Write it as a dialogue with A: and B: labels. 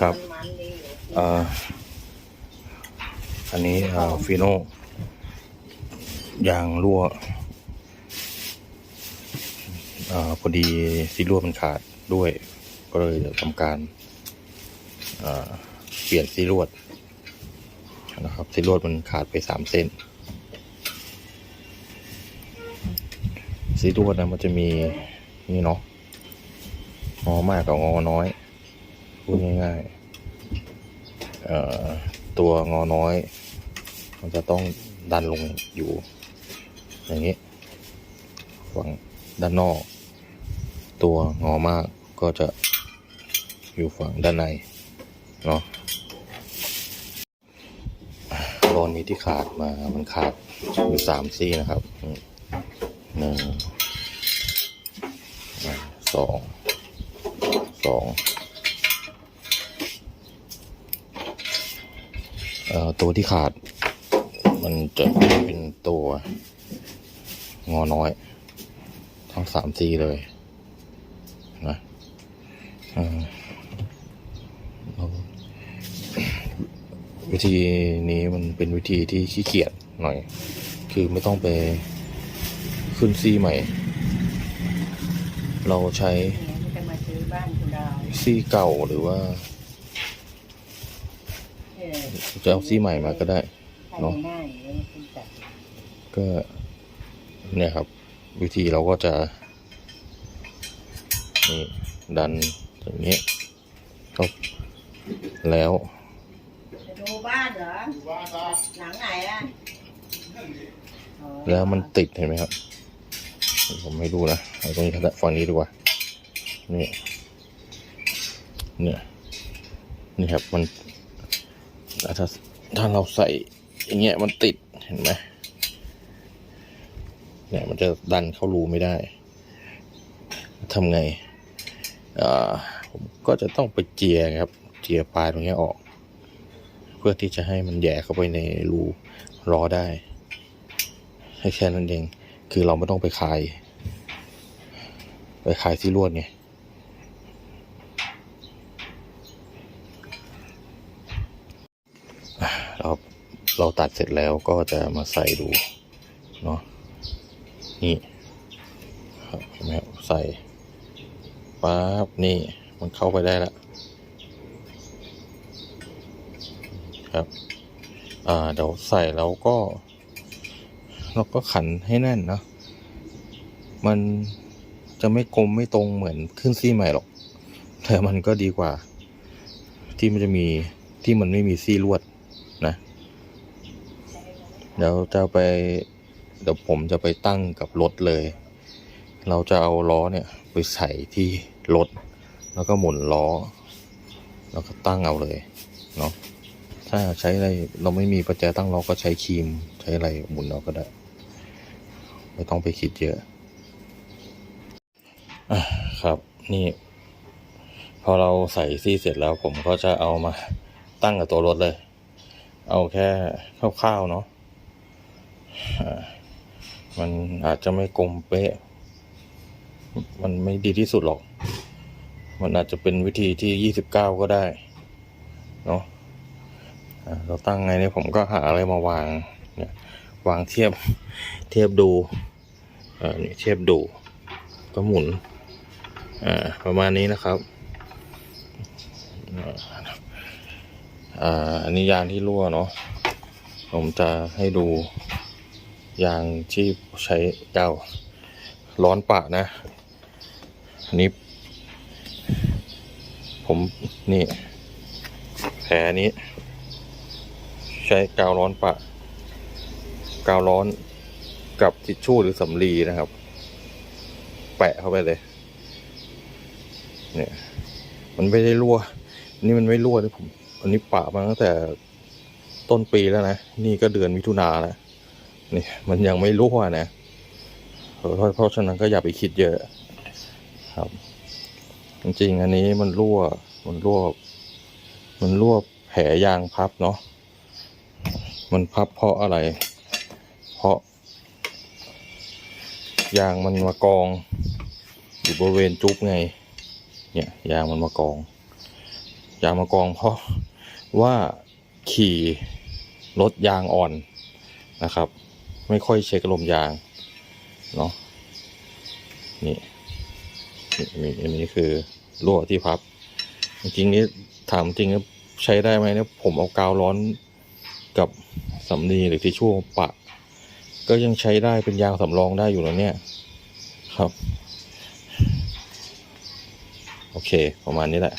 A: ครับเอ่ออันนี้เอ่อฟีโน่ยางรั่วเอ่อพอดีซีรั่วมันขาดด้วย ก็เลยทำการเอ่อเปลี่ยนซีรวดนะครับซีรวดมันขาดไปสามเส้นซีรวดนะมันจะมีนี่เนาะงอมากกับงอน้อย พูดง่ายๆตัวงอน้อย มันจะต้องดันลงอยู่ อย่างนี้ฝั่งด้านนอก ตัวงอมากก็จะอยู่ฝั่งด้านในเนาะตอนนี้ที่ขาดมามันขาดอยู่สามซี่นะครับหนึ่งสองสองเอ่อ ตัวที่ขาด มันจะเป็นตัว งอน้อย ทั้งสามซี่เลยนะเอ่อเราวิธีนี้มันเป็นวิธีที่ขี้เกียจหน่อย คือไม่ต้องไปขึ้นซี่ใหม่ เราใช้
B: จะมาซื้อบ้านคุณดาว
A: ซี่เก่าหรือว่า
B: เออ
A: จะเอาซี่ใหม่มาก็ได้
B: ทำง่ายๆเลยคุณจัด
A: ก็ เนี่ยครับ วิธีเราก็จะ นี่ ดันอย่างนี้ก็แล้ว
B: จะดูบ้านเหรอหลังไหนอะอ๋อ
A: แล้วมันติดเห็นไหมครับ ผมไม่ดูนะเอาตรงนี้ครับฝั่งนี้ดีกว่า นี่ เนี่ย นี่ครับ มัน ถ้าถ้าเราใส่อย่างเงี้ยมันติดเห็นไหมเนี่ยมันจะดันเข้ารูไม่ได้ทำไงอ่าผมก็จะต้องไปเจียครับ เจียปลายตรงเนี้ยออก เพื่อที่จะให้มันแย่เข้าไปในรูล้อได้ให้แค่นั้นเอง คือเราไม่ต้องไปคลาย ไปคลายที่ลวดไง เราเราตัดเสร็จแล้วก็จะมาใส่ดูเนาะนี่ครับเห็นไหมใส่ปั๊บนี่มันเข้าไปได้แล้วครับอ่าเดี๋ยวใส่แล้วก็เราก็ขันให้แน่นนะมันจะไม่กลมไม่ตรงเหมือนขึ้นซี่ใหม่หรอก แต่มันก็ดีกว่า ที่มันจะมีที่มันไม่มีซี่ลวด เดี๋ยวจะไปเดี๋ยวผมจะไปตั้งกับรถเลย เราจะเอาล้อเนี่ยไปใส่ที่รถ แล้วก็หมุนล้อ แล้วก็ตั้งเอาเลยเนาะถ้าใช้อะไรเราไม่มีประแจตั้งล้อก็ใช้ครีมใช้อะไรหมุนเอาก็ได้ ไม่ต้องไปคิดเยอะอะครับนี่ พอเราใส่ซี่เสร็จแล้วผมก็จะเอามาตั้งกับตัวรถเลย เอาแค่คร่าวๆเนาะ มันอาจจะไม่กลมเป๊ะ มันไม่ดีที่สุดหรอก มันอาจจะเป็นวิธีที่ยี่สิบเก้าก็ได้ เนาะเราตั้งไงเนี่ยผมก็หาอะไรมาวางเนี่ยวางเทียบเทียบดูเอ่านี่เทียบดูก็หมุนอ่าประมาณนี้นะครับอ่าอ่าอันนี้ยางที่รั่วเนาะผมจะให้ดู ยางที่ใช้เก้าร้อนปะนะอันนี้ ผมนี่ แผลนี้ ใช้กาวร้อนปะ กาวร้อนกับทิชชู่หรือสำลีนะครับ แปะเข้าไปเลย เนี่ย มันไม่ได้รั่ว นี่มันไม่รั่วนะผม อันนี้ปะมาตั้งแต่ต้นปีแล้วนะ นี่ก็เดือนมิถุนาแล้ว นี่มันยังไม่รั่วนะเพราะเพราะฉะนั้นก็อย่าไปคิดเยอะ ครับ จริงๆอันนี้มันรั่ว มันรั่ว มันรั่วแผลยางพับเนาะมันพับเพราะอะไร เพราะ ยางมันมากองอยู่บริเวณจุ๊บไง เนี่ยยางมันมากองยางมากองเพราะว่าขี่รถยางอ่อนนะครับ ไม่ค่อยเช็คลมยางเนาะนี่นี่อันนี้คือรั่วที่พับ จริงๆนี่ถามจริงนะใช้ได้ไหมเนี่ยผมเอากาวร้อนกับสำลีหรือทิชชู่ปะ ก็ยังใช้ได้เป็นยางสำรองได้อยู่แล้วเนี่ยครับ โอเค ประมาณนี้แหละ